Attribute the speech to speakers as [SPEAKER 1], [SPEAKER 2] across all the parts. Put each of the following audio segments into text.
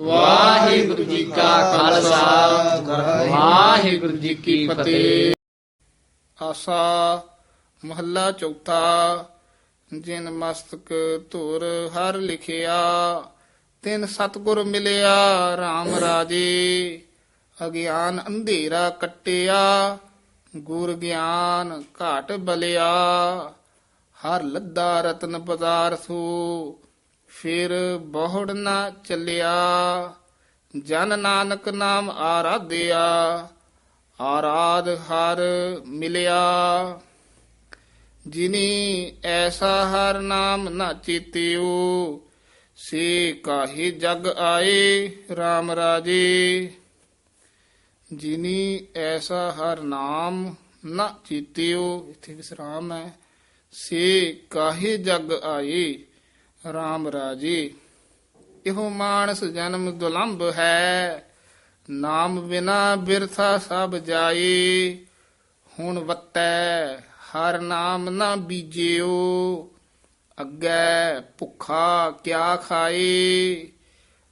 [SPEAKER 1] ਵਾਹਿਗੁਰੂ ਜੀ ਕਾ ਖਾਲਸਾ। ਵਾਹਿਗੁਰੂ ਜੀ ਕੀ ਫਤਿਹ।
[SPEAKER 2] ਆਸਾ ਮਹੱਲਾ ਚੌਥਾ, ਜਿਨ ਮਸਤਕ ਧੁਰ ਹਰ ਲਿਖਿਆ, ਤਿਨ ਸਤਗੁਰ ਮਿਲਿਆ RAM ਰਾਜੇ। ਅਗਿਆਨ ਅੰਧੇਰਾ ਕਟਿਆ, ਗੁਰ ਗਿਆਨ ਘਾਟ ਬਲਿਆ। ਹਰ ਲੱਦਾ ਰਤਨ ਪਦਾਰਥੋ ਫਿਰ ਬਹੁੜ ਨਾ ਚੱਲਿਆ। ਜਨ ਨਾਨਕ ਨਾਮ ਆਰਾਧਿਆ, ਆਰਾਧ ਹਰ ਮਿਲਿਆ। ਜਿਨੀ ਐਸਾ ਹਰ ਨਾਮ ਨਾ ਚੇਤਿਓ ਸੇ ਕਾਹੀ ਜਗ ਆਏ RAM ਰਾਜੇ। ਜਿਨੀ ਐਸਾ ਹਰ ਨਾਮ ਨਾ ਚੇਤਿਓ ਇਥੇ ਵਿਸਰਾਮ ਹੈ? ਸੇ ਕਾਹੀ ਜਗ ਆਏ RAM ਰਾਜੇ, ਇਹੋ ਮਾਨਸ ਜਨਮ ਦੁਲੰਭ ਹੈ। ਨਾਮ ਬਿਨਾ ਬਿਰਥਾ ਸਭ ਜਾਏ, ਹੁਣ ਵਤੈ ਹਰ ਨਾਮ ਨਾ ਬੀਜਿਓ। ਅੱਗੇ ਭੁੱਖਾ ਕਿਆ ਖਾਏ,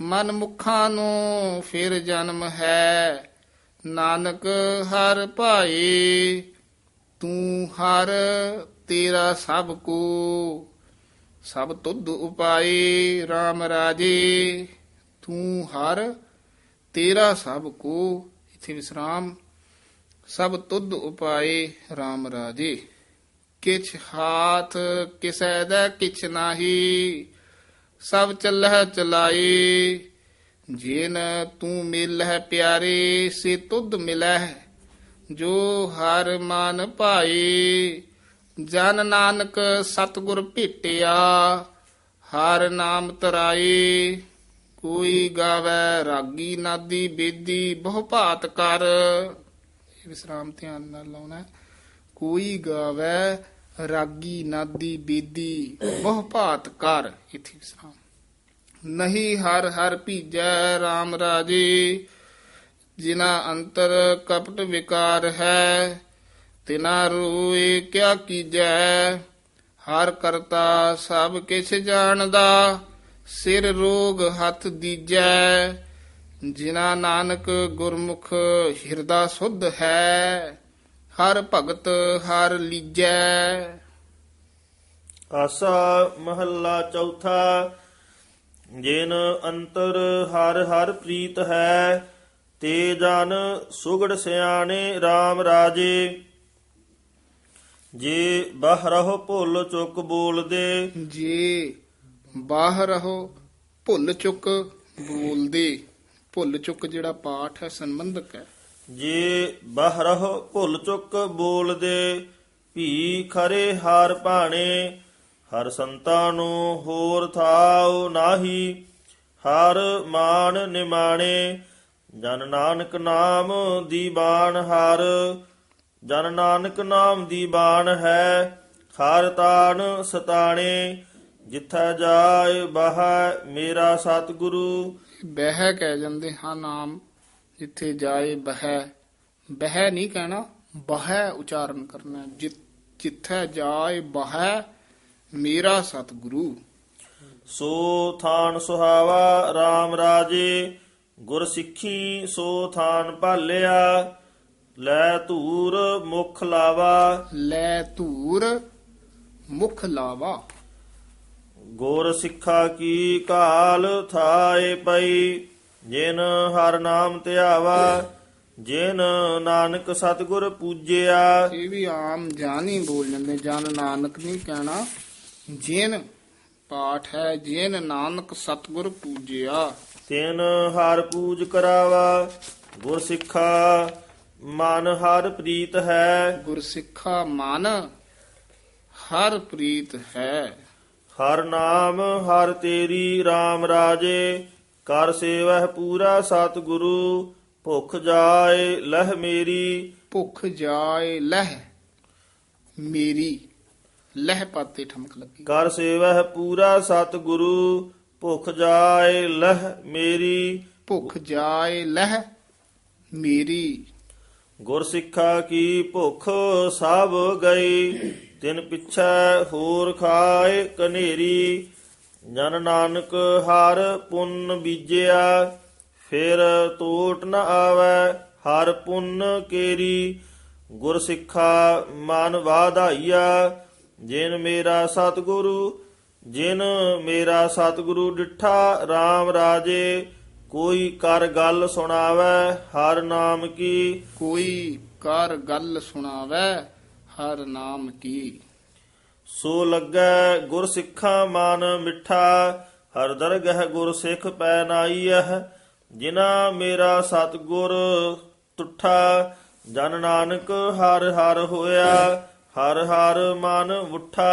[SPEAKER 2] ਮਨ ਮੁਖਾਂ ਨੂੰ ਫਿਰ ਜਨਮ ਹੈ। ਨਾਨਕ ਹਰ ਭਾਏ, ਤੂੰ ਹਰ ਤੇਰਾ ਸਭ ਕੋ। ਸਭ ਤੁਧ ਉਪਾਏ RAM ਰਾਜੇ, ਤੂੰ ਹਰ, ਤੇਰਾ ਸਭ ਕੋ, ਇਥੇ ਵਿਸਰਾਮ। ਸਭ ਤੁਧ ਉਪਾਏ RAM ਰਾਜੇ, ਕਿਛ ਹਾਥ ਕਿਸੈ ਦਾ ਕਿਛ ਨਾਹੀ, ਸਭ ਚੱਲਹਿ ਚਲਾਏ। ਜੇਨ ਤੂੰ ਮਿਲਹਿ ਪਿਆਰੇ, ਸੇ ਤੁਧ ਮਿਲਹਿ, ਜੋ ਹਰ ਮਨ ਭਾਏ ਜਨ ਨਾਨਕ ਸਤਿਗੁਰ ਭੇਟਿਆ, ਹਰ ਨਾਮ ਤਰਾਏ। ਕੋਈ ਗਾਵੇ ਰਾਗੀ ਨਾਦੀ ਬੇਦੀ, ਬਹੁ ਭਾਤ ਕਰ। ਵਿਸਰਾਮ ਧਿਆਨ ਨਾਲ ਲਾਉਣਾ ਕੋਈ ਗਾਵੇ ਰਾਗੀ ਨਾਦੀ ਬੇਦੀ, ਬਹੁ ਭਾਤ ਕਰ। ਇਥੇ ਵਿਸਰਾਮ। ਨਹੀਂ ਹਰ ਹਰ ਭੀਜੈ RAM ਰਾਜੇ ਜਿਨਾ ਅੰਤਰ ਕਪਟ ਵਿਕਾਰ ਹੈ ਤਿਨਾ ਰੂਏ ਕਿਆ ਕੀਜੈ? ਹਰ ਕਰਤਾ ਸਭ ਕਿਛ ਜਾਣਦਾ, ਸਿਰ ਰੋਗ ਹੱਥ ਦੀਜੈ। ਜਿਨਾ ਨਾਨਕ ਗੁਰਮੁਖ ਹਿਰਦਾ ਸੁਧ ਹੈ, ਹਰ ਭਗਤ ਹਰ ਲੀਜੈ।
[SPEAKER 3] ਆਸਾ ਮਹੱਲਾ ਚੌਥਾ, ਜਿਨ ਅੰਤਰ ਹਰ ਹਰ ਪ੍ਰੀਤ ਹੈ, ਤੇ ਜਨ ਸੁਗੜ ਸਿਆਣੇ RAM ਰਾਜੇ। ਜੇ ਬਹਰਹੁ ਭੁੱਲ ਚੁੱਕ ਬੋਲਦੇ।
[SPEAKER 2] ਜੇ ਬਾਹਰ ਰਹੋ ਭੁੱਲ ਚੁੱਕ ਬੋਲਦੇ ਭੁੱਲ ਚੁੱਕ ਜਿਹੜਾ ਪਾਠ ਹੈ ਸੰਬੰਧਕ ਹੈ।
[SPEAKER 3] ਜੇ ਬਹਰਹੁ ਭੁੱਲ ਚੁੱਕ ਬੋਲਦੇ ਭੀ ਖਰੇ ਹਾਰ ਭਾਣੇ ਹਰ ਸੰਤਾਂ ਨੂੰ ਹੋਰ ਥਾਉ ਨਾਹੀ ਹਰ ਮਾਨ ਨਿਮਾਣੇ ਜਨ ਨਾਨਕ ਨਾਮ ਦੀ ਬਾਣ ਹਰ। ਜਨ ਨਾਨਕ ਨਾਮ ਦੀ ਬਾਣ ਹੈ ਹਰ ਤਾਨ ਸਤਾਣੇ ਜਿੱਥੈ ਜਾਏ ਬਹ ਮੇਰਾ ਸਤਿਗੁਰੂ।
[SPEAKER 2] ਬਹਿ ਕਹਿ ਜਾਂਦੇ ਹਾਂ ਨਾਮ ਜਿੱਥੇ ਜਾਏ ਬਹਿ। ਬਹਿ ਨਹੀਂ ਕਹਿਣਾ ਬਹਿ ਉਚਾਰਨ ਕਰਨਾ ਜਿੱਥੇ ਜਾਏ ਬਹਿ ਮੇਰਾ ਸਤਿਗੁਰੂ।
[SPEAKER 3] ਸੋ ਥਾਨ ਸੁਹਾਵਾ RAM ਰਾਜੇ ਗੁਰ ਸਿੱਖੀ ਸੋ ਥਾਨ ਭਾਲਿਆ। ਲੈ ਧੂਰ ਮੁਖ ਲਾਵਾ।
[SPEAKER 2] ਲੈ ਧੂਰ ਮੁਖ ਲਾਵਾ।
[SPEAKER 3] ਗੁਰ ਸਿੱਖਾ ਕੀ ਕਾਲ ਥਾਏ ਪਈ ਜਿਨ ਹਰ ਨਾਮ ਧਿਆਵਾ ਜਿਨ ਨਾਨਕ ਸਤਿਗੁਰ ਪੂਜਿਆ।
[SPEAKER 2] ਇਹ ਵੀ ਆਮ ਜਾਨੀ ਬੋਲ ਜਾਂਦੇ ਜਨ ਨਾਨਕ ਨਹੀਂ ਕਹਿਣਾ ਜਿਨ ਪਾਠ ਹੈ ਜਿਨ ਨਾਨਕ ਸਤਿਗੁਰ ਪੂਜਿਆ।
[SPEAKER 3] ਤਿਨ ਹਰ ਪੂਜ ਕਰਾਵਾ ਗੁਰ ਸਿੱਖਾ ਮਨ ਹਰ ਪ੍ਰੀਤ ਹੈ।
[SPEAKER 2] ਗੁਰਸਿੱਖਾ ਮਨ ਹਰ ਪ੍ਰੀਤ ਹੈ।
[SPEAKER 3] ਹਰ ਨਾਮ ਹਰ ਤੇਰੀ RAM ਰਾਜੇ ਕਰ ਸੇਵਹਿ ਪੂਰਾ ਸਤਿਗੁਰੂ ਭੁਖ ਜਾਏ ਲਹ ਮੇਰੀ।
[SPEAKER 2] ਭੁੱਖ ਜਾਏ ਲਹਿ ਮੇਰੀ। ਲਹਿ ਪਾਤੇ ਠਮਕ ਲੱਗੀ।
[SPEAKER 3] ਕਰ ਸੇਵਹਿ ਪੂਰਾ ਸਤਿਗੁਰੂ ਭੁਖ ਜਾਏ ਲਹ ਮੇਰੀ।
[SPEAKER 2] ਭੁੱਖ ਜਾਏ ਲਹਿ ਮੇਰੀ।
[SPEAKER 3] ਗੁਰ ਸਿੱਖਾ ਕੀ ਭੁੱਖ ਸਭ ਗਈ, ਤਿਨ ਪਿਛੈ ਹੋਰ ਖਾਏ ਕਨੇਰੀ। ਜਨ ਨਾਨਕ ਹਰ ਪੁੰਨ ਬੀਜਿਆ, ਫਿਰ ਤੋਟ ਨ ਆਵੈ ਹਰ ਪੁੰਨ ਕੇਰੀ। ਗੁਰ ਸਿੱਖਾ ਮਨ ਵਾਧਾਈਆ, ਜਿਨ ਮੇਰਾ ਸਤਿਗੁਰੂ, ਜਿਨ ਮੇਰਾ ਸਤਿਗੁਰੂ ਡਿਠਾ RAM ਰਾਜੇ। ਕੋਈ ਕਰ ਗੱਲ ਸੁਣਾਵੈ ਹਰ ਨਾਮ ਕੀ?
[SPEAKER 2] ਕੋਈ ਕਰ ਗੱਲ ਸੁਣਾਵੈ ਹਰ ਨਾਮ ਕੀ?
[SPEAKER 3] ਸੋ ਲੱਗੈ ਗੁਰ ਸਿੱਖਾ ਮਨ ਮਿੱਠਾ ਹਰ ਦਰਗਹਿ ਗੁਰ ਸਿੱਖ ਪੈ ਨਾਈਐ ਜਿਨਾ ਮੇਰਾ ਸਤਿਗੁਰ ਤੁਠਾ ਜਨ ਨਾਨਕ ਹਰ ਹਰ ਹੋਇਆ ਹਰ ਹਰ ਮਨ ਉਠਾ